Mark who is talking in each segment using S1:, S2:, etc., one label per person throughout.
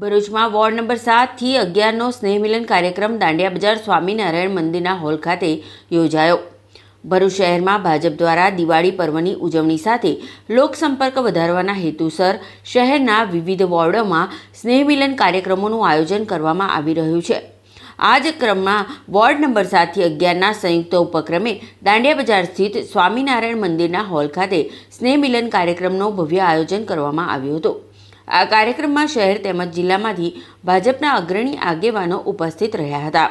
S1: ભરૂચમાં ward number સાતથી અગિયારનો સ્નેહમિલન કાર્યક્રમ દાંડિયા બજાર સ્વામિનારાયણ મંદિરના હોલ ખાતે યોજાયો. ભરૂચ શહેરમાં ભાજપ દ્વારા દિવાળી પર્વની ઉજવણી સાથે લોકસંપર્ક વધારવાના હેતુસર શહેરના વિવિધ વોર્ડોમાં સ્નેહમિલન કાર્યક્રમોનું આયોજન કરવામાં આવી રહ્યું છે. આ જ ક્રમમાં વોર્ડ નંબર સાતથી અગિયારના સંયુક્ત ઉપક્રમે દાંડિયા બજાર સ્થિત સ્વામિનારાયણ મંદિરના હોલ ખાતે સ્નેહ મિલન કાર્યક્રમનું ભવ્ય આયોજન કરવામાં આવ્યું હતું. આ કાર્યક્રમમાં શહેર તેમજ જિલ્લામાંથી ભાજપના અગ્રણી આગેવાનો ઉપસ્થિત રહ્યા હતા,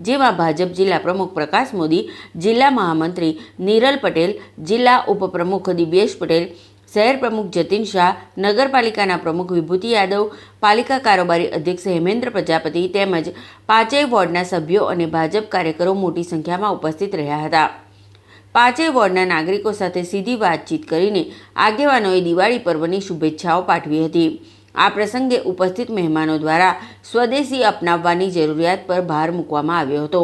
S1: જેમાં ભાજપ જિલ્લા પ્રમુખ પ્રકાશ મોદી, જિલ્લા મહામંત્રી નીરલ પટેલ, જિલ્લા ઉપપ્રમુખ દિવ્યેશ પટેલ, શહેર પ્રમુખ જતીન શાહ, નગરપાલિકાના પ્રમુખ વિભૂતિ યાદવ, પાલિકા કારોબારી અધ્યક્ષ હેમેન્દ્ર પ્રજાપતિ તેમજ પાંચેય વોર્ડના સભ્યો અને ભાજપ કાર્યકરો મોટી સંખ્યામાં ઉપસ્થિત રહ્યા હતા. પાંચેય વોર્ડના નાગરિકો સાથે સીધી વાતચીત કરીને આગેવાનોએ દિવાળી પર્વની શુભેચ્છાઓ પાઠવી હતી. આ પ્રસંગે ઉપસ્થિત મહેમાનો દ્વારા સ્વદેશી અપનાવવાની જરૂરિયાત પર ભાર મૂકવામાં આવ્યો હતો.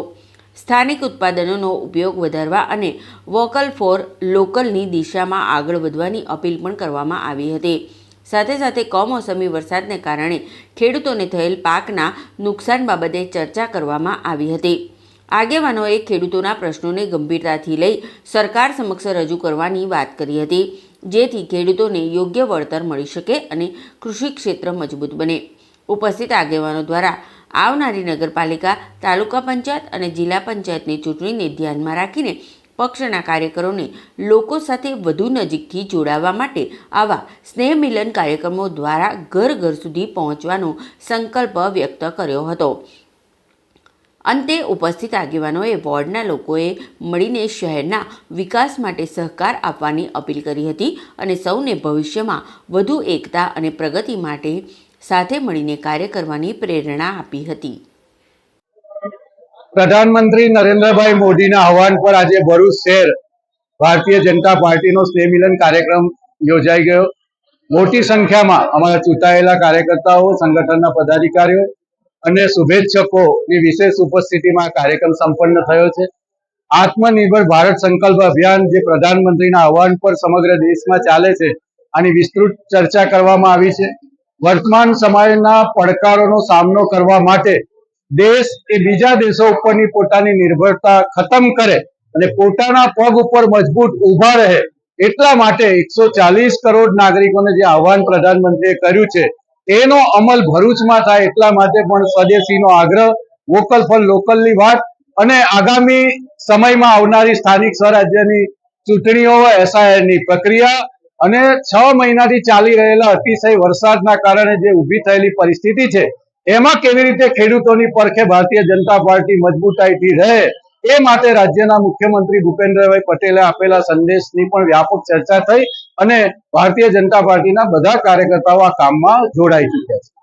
S1: સ્થાનિક ઉત્પાદનોનો ઉપયોગ વધારવા અને વોકલ ફોર લોકલની દિશામાં આગળ વધવાની અપીલ પણ કરવામાં આવી હતી. સાથે સાથે કમોસમી વરસાદને કારણે ખેડૂતોને થયેલ પાકના નુકસાન બાબતે ચર્ચા કરવામાં આવી હતી. આગેવાનોએ ખેડૂતોના પ્રશ્નોને ગંભીરતાથી લઈ સરકાર સમક્ષ રજૂ કરવાની વાત કરી હતી, જેથી ખેડૂતોને યોગ્ય વળતર મળી શકે અને કૃષિ ક્ષેત્ર મજબૂત બને. ઉપસ્થિત આગેવાનો દ્વારા આવનારી નગરપાલિકા, તાલુકા પંચાયત અને જિલ્લા પંચાયતની ચૂંટણીને ધ્યાનમાં રાખીને પક્ષના કાર્યકરોને લોકો સાથે વધુ નજીકથી જોડાવા માટે આવા સ્નેહ મિલન કાર્યક્રમો દ્વારા ઘર ઘર સુધી પહોંચવાનો સંકલ્પ વ્યક્ત કર્યો હતો. અંતે ઉપસ્થિત આગેવાનોએ વોર્ડના લોકોએ મળીને શહેરના વિકાસ માટે સહકાર આપવાની અપીલ કરી હતી અને સૌને ભવિષ્યમાં વધુ એકતા અને પ્રગતિ માટે સાથે મળીને કાર્ય કરવાની પ્રેરણા આપી હતી.
S2: પ્રધાનમંત્રી નરેન્દ્રભાઈ મોદીના આહવાન પર આજે ભરૂચ શહેર ભારતીય જનતા પાર્ટીનો સ્નેહ મિલન કાર્યક્રમ યોજાઈ ગયો. મોટી સંખ્યામાં અમારા ચૂંટાયેલા કાર્યકર્તાઓ, સંગઠનના પદાધિકારીઓ અને શુભેચ્છકોની વિશેષ ઉપસ્થિતિમાં કાર્યક્રમ સંપન્ન થયો છે. આત્મનિર્ભર ભારત સંકલ્પ અભિયાન જે પ્રધાનમંત્રીના આહવાન પર સમગ્ર દેશમાં ચાલે છે આની વિસ્તૃત ચર્ચા કરવામાં આવી છે. વર્તમાન સમયના પડકારોનો સામનો કરવા માટે દેશ એ બીજા દેશો ઉપરની પોતાની નિર્ભરતા ખતમ કરે અને પોતાના પગ ઉપર મજબૂત ઊભા રહે એટલા માટે એકસો ચાલીસ કરોડ નાગરિકોને જે આહવાન પ્રધાનમંત્રીએ કર્યું છે એનો અમલ ભરૂચમાં થાય એટલા માટે પણ સ્વદેશીનો આગ્રહ, વોકલ ફોર લોકલની વાત. અને આગામી સમયમાં આવનારી સ્થાનિક સ્વરાજ્યની ચૂંટણીઓ, એસઆઈઆરની પ્રક્રિયા અને છ મહિનાથી ચાલી રહેલા અતિશય વરસાદના કારણે જે ઊભી થયેલી પરિસ્થિતિ છે, એમાં કેવી રીતે ખેડૂતોની પરખે ભારતીય જનતા પાર્ટી મજબૂતાઈથી રહે? એ માટે રાજ્યના મુખ્યમંત્રી ભૂપેન્દ્રભાઈ પટેલે આપેલા સંદેશની પણ વ્યાપક ચર્ચા થઈ અને ભારતીય જનતા પાર્ટીના બધા કાર્યકર્તાઓ આ કામમાં જોડાઈ ચૂક્યા છે.